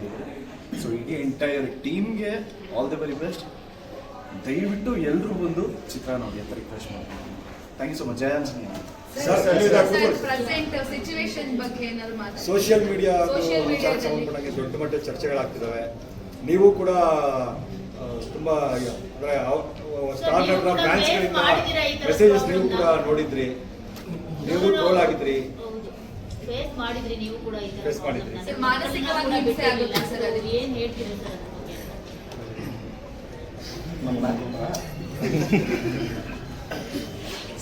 ಮಾಡಿದ್ರು ಸೊ ಇಡೀ ಎಂಟೈರ್ ಟೀಮ್ಗೆ ಆಲ್ ದಿ ವೆರಿ ಬೆಸ್ಟ್ ದಯವಿಟ್ಟು ಎಲ್ಲರೂ ಬಂದು ಚಿತ್ರ ನೋಡಿ ಅಂತ ರಿಕ್ವೆಸ್ಟ್ ಮಾಡ್ತೀನಿ thank you so much Jaya Anjaneya sir, ಖಂಡಿತ. ಪ್ರೆಸೆಂಟ್ ಸಿಚುವೇಶನ್ ಬಗ್ಗೆ ಏನಾದ್ರು ಮಾತಾಡಿ. ಸೋಷಿಯಲ್ ಮೀಡಿಯಾ ದಲ್ಲಿ. ದೊಡ್ಡ ಮಟ್ಟ ಚರ್ಚೆಗಳಾಗ್ತಿದಾವೆ. ನೀವು ಕೂಡ ತುಂಬಾ ಅಂದ್ರೆ ಸ್ಟಾರ್ ನಟರ ಫ್ಯಾನ್ಸ್ಗಳಿಂದ ಮೆಸೇಜಸ್ ನೀವು ಕೂಡ ನೋಡಿದ್ರಿ. ನೀವು ಟ್ರೋಲ್ ಆಗಿದ್ರಿ. ಹೌದು ಫೇಸ್ ಮಾಡಿದ್ರಿ ನೀವು ಕೂಡ ಈ ತರ Face ಮಾಡಿದ್ರಿ. ಸರ್, ಮಾನಸಿಕವಾಗಿ ಕೂಡ ಹಿಂಸೆ ಬಿಟ್ಟಿರ್ಲಿಲ್ಲ. ಆಗುತ್ತೆ ಸರ್ ಅದಕ್ಕೆ. ಏನ್ ಹೇಳ್ತೀರಾ ಸರ್ ಅದ್ರ ಬಗ್ಗೆ?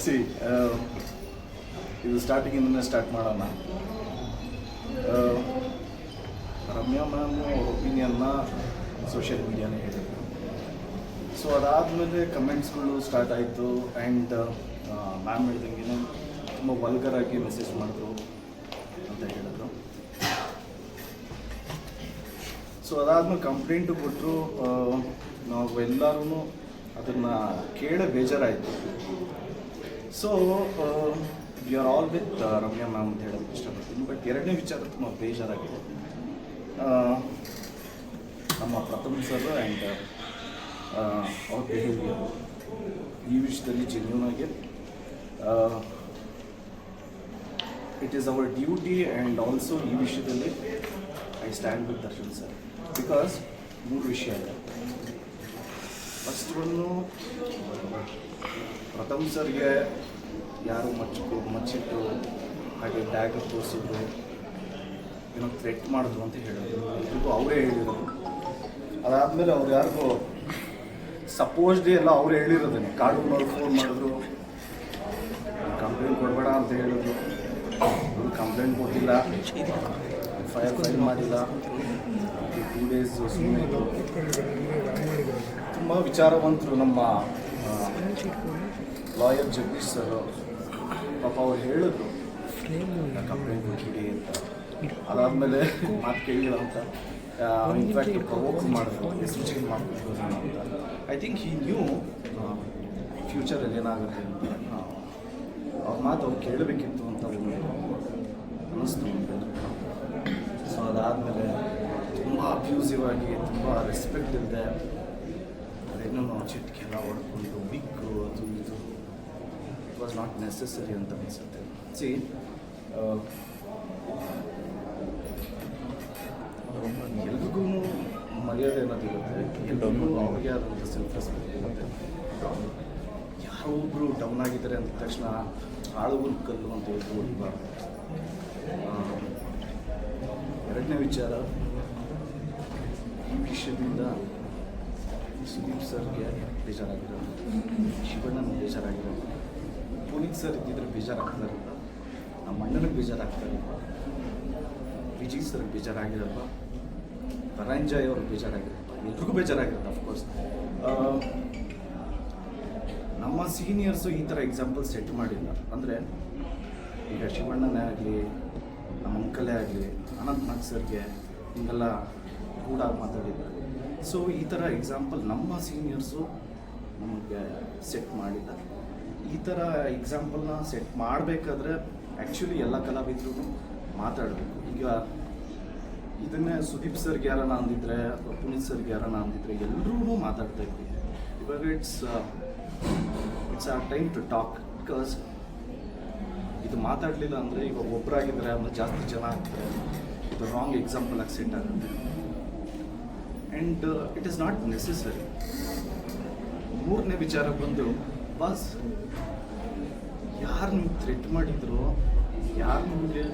ಸಿ ಇದು ಸ್ಟಾರ್ಟಿಂಗಿಂದನೇ ಸ್ಟಾರ್ಟ್ ಮಾಡೋಣ ಆ, ರಮ್ಯಾ ಮ್ಯಾಮ್ ಅವ್ರ ಒಪಿನಿಯನ್ನ ಸೋಷಿಯಲ್ ಮೀಡಿಯಾನೇ ಹೇಳಿದ್ರು ಸೊ ಅದಾದಮೇಲೆ ಕಮೆಂಟ್ಸ್ಗಳು ಸ್ಟಾರ್ಟ್ ಆಯಿತು ಆ್ಯಂಡ್ ಮ್ಯಾಮ್ ಹೇಳ್ದಂಗೆ ತುಂಬ ವಲ್ಗರ್ ಆಗಿ ಮೆಸೇಜ್ ಮಾಡಿದ್ರು ಅಂತ ಹೇಳಿದ್ರು ಸೊ ಅದಾದ್ಮೇಲೆ ಕಂಪ್ಲೇಂಟು ಕೊಟ್ಟರು ನಾವು ಎಲ್ಲರೂ ಅದನ್ನು ಕೇಳ ಬೇಜಾರಾಯಿತು. So we are all with Ramya ma'am ಅಂತ ಹೇಳೋಕ್ಕೆ ಇಷ್ಟಪಡ್ತೀನಿ. ಬಟ್ ಎರಡನೇ ವಿಚಾರ ತುಂಬ ಬೇಜಾರಾಗಿದೆ. ನಮ್ಮ ಪ್ರಥಮ ಸರ್ ಆ್ಯಂಡ್ ಅವ್ರ ಬಿಹೇವಿಯರ್ ಈ ವಿಷಯದಲ್ಲಿ genuine it is our duty and also ಈ ವಿಷಯದಲ್ಲಿ I stand with Darshan sir because ಮೂರು ವಿಷಯ ಇದೆ ಫಸ್ಟ್ ಒಂದು ಪ್ರಥಮ್ ಸರ್ಗೆ ಯಾರು ಮಚ್ಚಿಟ್ಟು ಮಚ್ಚಿಟ್ಟು ಹಾಗೆ ಡ್ಯಾಗ್ ತೋರಿಸಿದ್ರು ಏನೋ ಥ್ರೆಟ್ ಮಾಡಿದ್ರು ಅಂತ ಹೇಳಿದ್ರು ಅವರೇ ಹೇಳಿದರು ಅದಾದಮೇಲೆ ಅವ್ರು ಯಾರಿಗೂ ಸಪೋಸ್ಡ್ ಎಲ್ಲ ಅವ್ರು ಹೇಳಿರೋದನ್ನೇ ಕಾಡು ಫೋನ್ ಮಾಡಿದ್ರು ಕಂಪ್ಲೇಂಟ್ ಕೊಡಬೇಡ ಅಂತ ಹೇಳಿದ್ರು ಕಂಪ್ಲೇಂಟ್ ಕೊಟ್ಟಿಲ್ಲ. ಎಫ್ ಐ ಆರ್ ಫೈಲ್ ಮಾಡಿಲ್ಲ ಟೂ ಡೇಸ್ ಸುಮ್ಮನೆ ತುಂಬ ವಿಚಾರವಂತರು ನಮ್ಮ ಲಾಯರ್ ಜಗದೀಶ್ ಸರ್ ಪಾಪ ಅವ್ರು ಹೇಳಿದ್ರು ಕಂಪ್ಲೇಂಟ್ ಕೊಟ್ಟಿಡಿ ಅಂತ. ಅದಾದಮೇಲೆ ಮಾತು ಕೇಳಿಲ್ಲ ಅಂತ. ಇನ್ಫ್ಯಾಕ್ಟ್ ಪ್ರವೋಕ್ ಮಾಡಿದ್ರು. ಡಿಸಿಷನ್ ಮಾಡಬೇಕು ಅಂತ ಐ ಥಿಂಕ್ ಈ ನ್ಯೂ ಫ್ಯೂಚರಲ್ಲಿ ಏನಾಗುತ್ತೆ ಅಂತ. ಅವ್ರ ಮಾತು ಅವ್ರು ಕೇಳಬೇಕಿತ್ತು. ಅಂತ ಅವ್ರಿಗೆ ಅನ್ನಿಸ್ತು ಸೊ ಅದಾದಮೇಲೆ ತುಂಬ ಅಬ್ಯೂಸಿವ್ ಆಗಿ, ತುಂಬ ರೆಸ್ಪೆಕ್ಟ್ ಇಲ್ಲದೆ ಅದೇನೋ ಚಿಟ್ಕೆಲ್ಲ ಹೊಡ್ಕೊಂಡು ಬಿಕ್ಕು ಅದು ಇದು. ಇಟ್ ವಾಸ್ ನಾಟ್ ನೆಸೆಸರಿ ಅಂತ ಅನಿಸುತ್ತೆ. ಸಿ ಎಲ್ರಿಗೂ ಮರ್ಯಾದೆ ಅನ್ನೋದಿರುತ್ತೆ ಎಲ್ರಿಗೂ ಅವ್ರಿಗೆ ಆದಂಥ ಸೆಲ್ಫ್ ರೆಸ್ಪೆಕ್ಟ್ ಇರುತ್ತೆ ಯಾರೊಬ್ಬರು ಡೌನ್ ಆಗಿದ್ದಾರೆ ಅಂದ ತಕ್ಷಣ ಆಳುಗಳು ಕಲ್ಲು ಅಂತ ಹೊಡಿಬಾರ್ದು ಎರಡನೇ ವಿಚಾರ, ಈ ವಿಷಯದಿಂದ ಸುದೀಪ್ ಸರ್ಗೆ ಬೇಜಾರಾಗಿರೋದು. ಶಿವಣ್ಣನ ಬೇಜಾರಾಗಿರೋದು. ಪುನೀತ್ ಸರ್ ಇದ್ದಿದ್ರೆ ಬೇಜಾರಾಗ್ತಾರಿಲ್ಲ ನಮ್ಮ ಅಣ್ಣನಿಗೆ ಬೇಜಾರಾಗ್ತಾರಿಲ್ಲ ವಿಜಯ್ ಸರ್ಗೆ ಬೇಜಾರಾಗಿರಲ್ಲ ಪರಾಂಜಯ್ ಅವ್ರಿಗೆ ಬೇಜಾರಾಗಿರಲ್ಲ ಎಲ್ರಿಗೂ ಬೇಜಾರಾಗಿರುತ್ತೆ ಅಫ್ಕೋರ್ಸ್ ನಮ್ಮ ಸೀನಿಯರ್ಸು ಈ ಥರ ಎಕ್ಸಾಂಪಲ್ ಸೆಟ್ ಮಾಡಿಲ್ಲ. ಅಂದರೆ ಈಗ ಶಿವಣ್ಣನೇ ಆಗಲಿ, ನಮ್ಮ ಅಂಕಲೇ ಆಗಲಿ, ಅನಂತ್ ನಾಗ್ ಸರ್ಗೆ ಹಿಂಗೆಲ್ಲ ಕೂಡ ಮಾತಾಡಿದ್ದಾರೆ. ಸೊ ಈ ಥರ ಎಕ್ಸಾಂಪಲ್ ನಮ್ಮ ಸೀನಿಯರ್ಸು ನಮಗೆ ಸೆಟ್ ಮಾಡಿಲ್ಲ ಈ ಥರ ಎಕ್ಸಾಂಪಲ್ನ ಸೆಟ್ ಮಾಡಬೇಕಾದ್ರೆ ಆ್ಯಕ್ಚುಲಿ ಎಲ್ಲ ಕಲಾವಿದ್ರು ಮಾತಾಡಬೇಕು. ಈಗ ಇದನ್ನೇ ಸುದೀಪ್ ಸರ್ಗೆ ಯಾರನ್ನ ಅಂದಿದ್ರೆ ಅಥವಾ ಪುನೀತ್ ಸರ್ಗೆ ಯಾರನ್ನ ಅಂದಿದ್ರೆ ಎಲ್ಲರೂ ಮಾತಾಡ್ತಾ ಇದ್ವಿ. ಇವಾಗ it's it's a time to talk because ಇದು ಮಾತಾಡಲಿಲ್ಲ ಅಂದರೆ ಇವಾಗ ಒಬ್ಬರಾಗಿದ್ದರೆ ಆಮೇಲೆ ಜಾಸ್ತಿ ಜನ ಆಗ್ತಾರೆ. ಇದು ರಾಂಗ್ ಎಕ್ಸಾಂಪಲ್ ಆಗಿ ಸೆಟ್ ಆಗುತ್ತೆ and it is not necessary ಮೂರನೇ ವಿಚಾರ ಬಂದು, ಬಸ್, ಯಾರು ನಿಮ್ಗೆ ಥ್ರೆಟ್ ಮಾಡಿದ್ರು? ಯಾರು ನಿಮಗೆ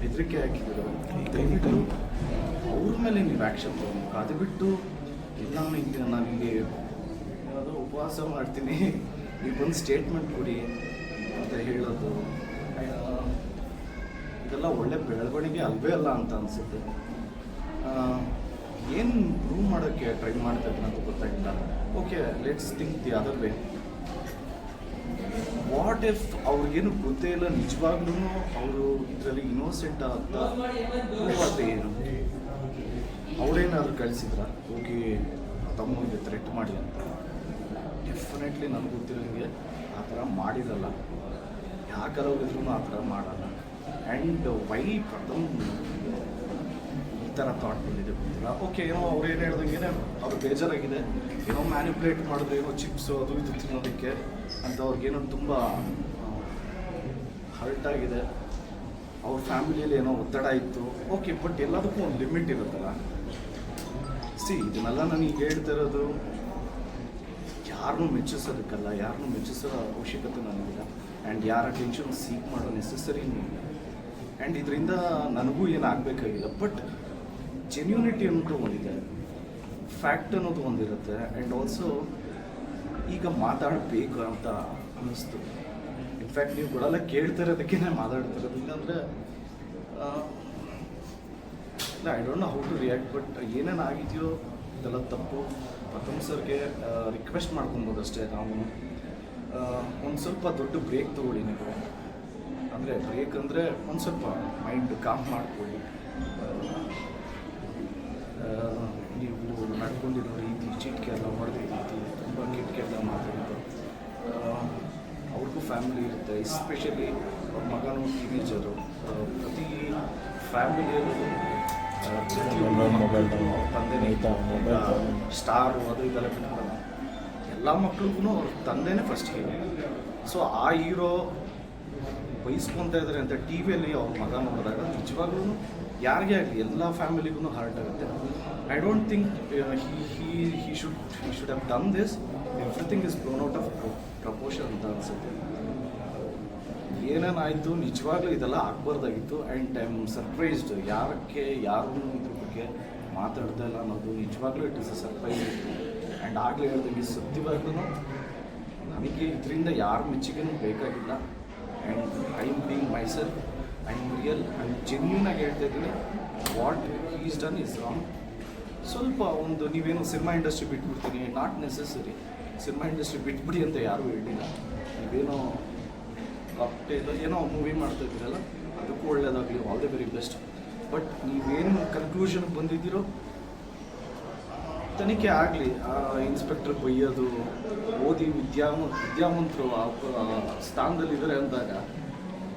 ಬೆದರಿಕೆ ಹಾಕಿದ್ರು? ದಯವಿಟ್ಟು ಅವ್ರ ಮೇಲೆ ನೀವು ಆ್ಯಕ್ಷನ್ ತಗೋಬೇಕು. ಅದು ಬಿಟ್ಟು ಎಲ್ಲ ಹಿಂಗೆ ಯಾವುದೋ ಉಪವಾಸ ಮಾಡ್ತೀನಿ. ನೀವು ಬಂದು ಸ್ಟೇಟ್ಮೆಂಟ್ ಕೊಡಿ ಅಂತ ಹೇಳೋದು ಇದೆಲ್ಲ ಒಳ್ಳೆ ಬೆಳವಣಿಗೆ ಅಲ್ವೇ ಅಲ್ಲ ಅಂತ ಅನಿಸುತ್ತೆ. ಏನು ಪ್ರೂವ್ ಮಾಡೋಕ್ಕೆ ಟ್ರೈ ಮಾಡ್ತಾ ಅಂತ ಗೊತ್ತಾಗಿಲ್ಲ okay let's think the other way what if ಅವ್ರಿಗೇನು ಗೊತ್ತೇ ಇಲ್ಲ, ನಿಜವಾಗ್ಲೂ ಅವರು ಇದರಲ್ಲಿ ಇನ್ನೋಸೆಂಟ್ ಅಂತ ಪ್ರೂವ್ ಏನು? ಅವರೇನಾದ್ರು ಕಳಿಸಿದ್ರ? ಹೋಗಿ ತಮ್ಮಗೆ ಥ್ರೆಟ್ ಮಾಡಿ ಅಂತ. ಡೆಫಿನೆಟ್ಲಿ ನನಗೆ ಗೊತ್ತಿರೋಂಗೆ ಆ ಥರ ಮಾಡಿರಲ್ಲ. ಯಾಕಾರೋಗಿದ್ರು ಆ ಥರ ಮಾಡಲ್ಲ. ಆ್ಯಂಡ್ ವೈ ಪ್ರಥಮ್ ಈ ಥರ ಥಾಟ್ ಬಂದಿದೆ ಗೊತ್ತಿಲ್ಲ. ಓಕೆ ಏನೋ ಅವ್ರು ಏನು ಹೇಳ್ದಂಗೆ ಅವ್ರು ಬೇಜಾರಾಗಿದೆ. ಏನೋ ಮ್ಯಾನಿಪುಲೇಟ್ ಮಾಡಿದ್ರು, ಏನೋ ಚಿಪ್ಸು ಅದು ಇದು ತಿನ್ನೋದಕ್ಕೆ ಅಂತ ಅವ್ರಿಗೇನೋ ತುಂಬ ಹರ್ಟ್ ಆಗಿದೆ. ಅವ್ರ ಫ್ಯಾಮಿಲಿಯಲ್ಲಿ ಏನೋ ಒತ್ತಡ ಇತ್ತು. ಓಕೆ ಬಟ್ ಎಲ್ಲದಕ್ಕೂ ಒಂದು ಲಿಮಿಟ್ ಇರುತ್ತಲ್ಲ. ಸಿ ಇದನ್ನೆಲ್ಲ ನನಗೆ ಹೇಳ್ತಾ ಇರೋದು ಯಾರನ್ನೂ ಮೆಚ್ಚಿಸೋದಕ್ಕಲ್ಲ, ಯಾರನ್ನೂ ಮೆಚ್ಚಿಸೋ ಅವಶ್ಯಕತೆ ನನಗಿಲ್ಲ. ಆ್ಯಂಡ್ ಯಾರ ಟೆನ್ಷನ್ ಸೀಕ್ ಮಾಡೋ ನೆಸೆಸರಿನೂ ಇಲ್ಲ. ಆ್ಯಂಡ್ ಇದರಿಂದ ನನಗೂ ಏನು ಆಗಬೇಕಾಗಿಲ್ಲ. ಬಟ್ ಜೆನ್ಯೂನಿಟಿ ಅನ್ನೋದು ಒಂದಿದೆ. ಫ್ಯಾಕ್ಟ್ ಅನ್ನೋದು ಒಂದಿರುತ್ತೆ. ಆ್ಯಂಡ್ ಆಲ್ಸೋ ಈಗ ಮಾತಾಡಬೇಕು ಅಂತ ಅನ್ನಿಸ್ತು. ಇನ್ಫ್ಯಾಕ್ಟ್ ನೀವು ಕೊಡಲ್ಲ ಕೇಳ್ತಾ ಇರೋದಕ್ಕೇ ಮಾತಾಡ್ತಿರೋದು. ಇಲ್ಲಾಂದರೆ ಇಲ್ಲ I don't know how to react but ಏನೇನು ಆಗಿದೆಯೋ ಇದೆಲ್ಲ ತಪ್ಪು. ಪ್ರಥಮ್ ಸರ್ಗೆ ರಿಕ್ವೆಸ್ಟ್ ಮಾಡ್ಕೊಬೋದು ಅಷ್ಟೇ ನಾವು. ಒಂದು ಸ್ವಲ್ಪ ದೊಡ್ಡ ಬ್ರೇಕ್ ತಗೊಳ್ಳಿ ನೀವು. ಅಂದರೆ ಬ್ರೇಕ್ ಅಂದರೆ ಒಂದು ಸ್ವಲ್ಪ ಮೈಂಡ್ ಕಾಮ್ ಮಾಡ್ಕೊಳ್ಳಿ. ನೀವು ನಡ್ಕೊಂಡಿರೋ ರೀತಿ ಚಿಟ್ಕೆ ಎಲ್ಲ ಹೊಡೆದ ರೀತಿ, ತುಂಬ ಕಿಟ್ಕೆ ಎಲ್ಲ ಮಾತಾಡಿದ್ದು ಅವ್ರಿಗೂ ಫ್ಯಾಮಿಲಿ ಇರುತ್ತೆ. ಎಸ್ಪೆಷಲಿ ಅವ್ರ ಮಗನೂ ಟೀನೇಜರು ಪ್ರತಿ ಫ್ಯಾಮಿಲಿಯಲ್ಲೂ ತಂದೆನೇ ಸ್ಟಾರು ಅದು ಇದೆಲ್ಲ ಬಿಟ್ಬಿಡಲ್ಲ ಎಲ್ಲ ಮಕ್ಳಿಗೂ ಅವ್ರ ತಂದೆನೇ ಫಸ್ಟ್ ಹೀರೋ ಸೊ ಆ ಹೀರೋ ಬಯಸ್ಕೊತಾ ಇದ್ದಾರೆ ಅಂತ ಟಿ ವಿಯಲ್ಲಿ ಅವ್ರ ಮಗ ನೋಡಿದಾಗ ನಿಜವಾಗ್ಲೂ ಯಾರಿಗೇ ಆಗಲಿ, ಎಲ್ಲ ಫ್ಯಾಮಿಲಿಗೂ ಹಾರ್ಟ್ ಆಗುತ್ತೆ. I don't think he he should he should have done this everything is blown out of proportion ಅಂತ ಅನಿಸುತ್ತೆ. ಏನೇನಾಯಿತು? ನಿಜವಾಗ್ಲೂ ಇದೆಲ್ಲ ಆಗ್ಬಾರ್ದಾಗಿತ್ತು. ಆ್ಯಂಡ್ ಐ ಆಮ್ ಸರ್ಪ್ರೈಸ್ಡ್ ಯಾರಕ್ಕೆ ಯಾರೂ ಇದ್ರ ಬಗ್ಗೆ ಮಾತಾಡ್ತಾ ಇಲ್ಲ ಅನ್ನೋದು ನಿಜವಾಗ್ಲೂ it is a surprise and ಆಗಲೇ ಹೇಳ್ದಂಗೆ ಸತ್ಯವಾಗ್ಲೂ ನನಗೆ ಇದರಿಂದ ಯಾರ ಮೆಚ್ಚುಗೆನೂ ಬೇಕಾಗಿಲ್ಲ. And I am being myself I am real and genuine ಆಗಿ ಹೇಳ್ತಾ ಇದ್ದೀನಿ. What is done is wrong ಸ್ವಲ್ಪ ಒಂದು ನೀವೇನು ಸಿನಿಮಾ ಇಂಡಸ್ಟ್ರಿ ಬಿಟ್ಬಿಡ್ತೀನಿ. ನಾಟ್ ನೆಸೆಸರಿ ಸಿನಿಮಾ ಇಂಡಸ್ಟ್ರಿ ಬಿಟ್ಬಿಡಿ ಅಂತ ಯಾರೂ ಹೇಳಿಲ್ಲ. ನೀವೇನೋ ಕಾಕ್ಟೇಲ್ ಏನೋ ಮೂವಿ ಮಾಡ್ತಾ ಇದ್ದೀರಲ್ಲ ಅದಕ್ಕೂ ಒಳ್ಳೇದಾಗಲಿ all the very best but ನೀವೇನು ಕನ್ಕ್ಲೂಷನ್ ಬಂದಿದ್ದೀರೋ, ತನಿಖೆ ಆಗಲಿ. ಆ ಇನ್ಸ್ಪೆಕ್ಟರ್ ಬೈಯೋದು, ಓದಿ ವಿದ್ಯಾಮ ವಿದ್ಯಾವಂತರು ಆ ಸ್ಥಾನದಲ್ಲಿದ್ದಾರೆ ಅಂದಾಗ,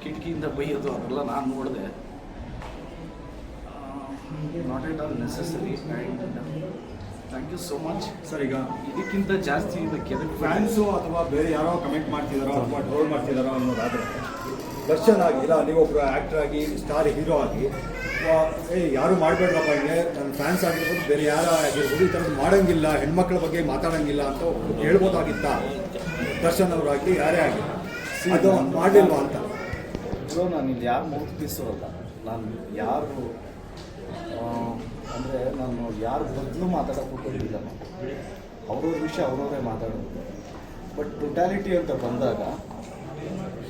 ಕಿಟಕಿಯಿಂದ ಬೈಯೋದು, ಅದೆಲ್ಲ ನಾನು ನೋಡಿದೆ. Not at all necessary and thank you so much sir ಈಗ ಇದಕ್ಕಿಂತ ಜಾಸ್ತಿ ಇದಕ್ಕೆ ಫ್ಯಾನ್ಸು ಅಥವಾ ಬೇರೆ ಯಾರೋ ಕಮೆಂಟ್ ಮಾಡ್ತಿದಾರೋ ಅಥವಾ ಟ್ರೋಲ್ ಮಾಡ್ತಿದಾರೋ ಅನ್ನೋದಾದ್ರೆ ದರ್ಶನ್ ಆಗಿ ಇಲ್ಲ ನೀವೊಬ್ಬರು ಆಕ್ಟರ್ ಆಗಿ ಸ್ಟಾರ್ ಹೀರೋ ಆಗಿ ಏ ಯಾರು ಮಾಡಬೇಡ್ರಪ್ಪ ಹಿಂಗೆ ನನ್ನ ಫ್ಯಾನ್ಸ್ ಆಗಿರ್ಬೋದು ಬೇರೆ ಯಾರು ಆಗಿರ್ಬೋದು ಈ ಥರದ್ದು ಮಾಡೋಂಗಿಲ್ಲ ಹೆಣ್ಮಕ್ಳ ಬಗ್ಗೆ ಮಾತಾಡೋಂಗಿಲ್ಲ ಅಂತ ಹೇಳ್ಬೋದಾಗಿತ್ತ? ದರ್ಶನ್ ಅವರಾಗಲಿ ಯಾರೇ ಆಗಲಿ. ಅದು ಮಾಡಿಲ್ವಾ ಅಂತ? ನಾನು ಇಲ್ಲಿ ಯಾರು ಅಲ್ಲ. ನಾನು ಯಾರು ಅಂದರೆ ನಾನು ಯಾರು ಬದಲು ಮಾತಾಡೋಕ್ಕೂ ನಾನು ಅವ್ರವ್ರ ವಿಷಯ ಅವ್ರವರೇ ಮಾತಾಡೋದು. ಬಟ್ ಟೊಟ್ಯಾಲಿಟಿ ಅಂತ ಬಂದಾಗ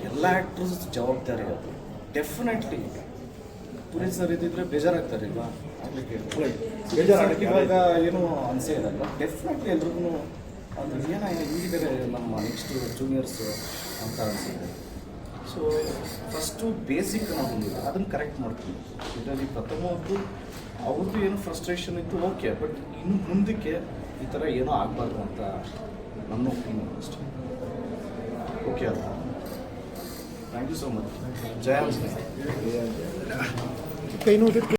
ಎಲ್ಲ ಆ್ಯಕ್ಟ್ರಸ್ ಜವಾಬ್ದಾರಿ ಅದು. ಡೆಫಿನೆಟ್ಲಿ ಪುನೀತ್ ಸರ್ ಇದ್ದಿದ್ರೆ ಬೇಜಾರಾಗ್ತಾರೆ, ಇಲ್ವಾ? ಆಗ್ಲಿಕ್ಕೆ ಬೇಜಾರಾಗಲಿಕ್ಕೆ ಇವಾಗ ಏನು ಅನಿಸೇ ಇರಲ್ಲ ಡೆಫಿನೆಟ್ಲಿ ಎಲ್ರಿಗೂ ಅಂದ್ರೆ ಏನ ಹೀಗಿದ್ದಾರೆ ನಮ್ಮ ನೆಕ್ಸ್ಟ್ ಜೂನಿಯರ್ಸ್ ಅಂತ ಅನಿಸಿದೆ ಸೊ ಫಸ್ಟು ಬೇಸಿಕ್ ನಾವು ಬಂದಿಲ್ಲ ಅದನ್ನು ಕರೆಕ್ಟ್ ಮಾಡ್ತೀನಿ. ಇದರಲ್ಲಿ ಪ್ರಥಮದ್ದು ಅವ್ರದ್ದು ಏನು ಫ್ರಸ್ಟ್ರೇಷನ್ ಇತ್ತು ಓಕೆ ಬಟ್ ಇನ್ನು ಮುಂದಕ್ಕೆ ಈ ಥರ ಏನೂ ಆಗಬಾರ್ದು ಅಂತ ನನ್ನ ಒಪಿನಿಯನ್ ಅಷ್ಟೇ. ಓಕೆ ಅಲ್ಲ thank you so much Jaya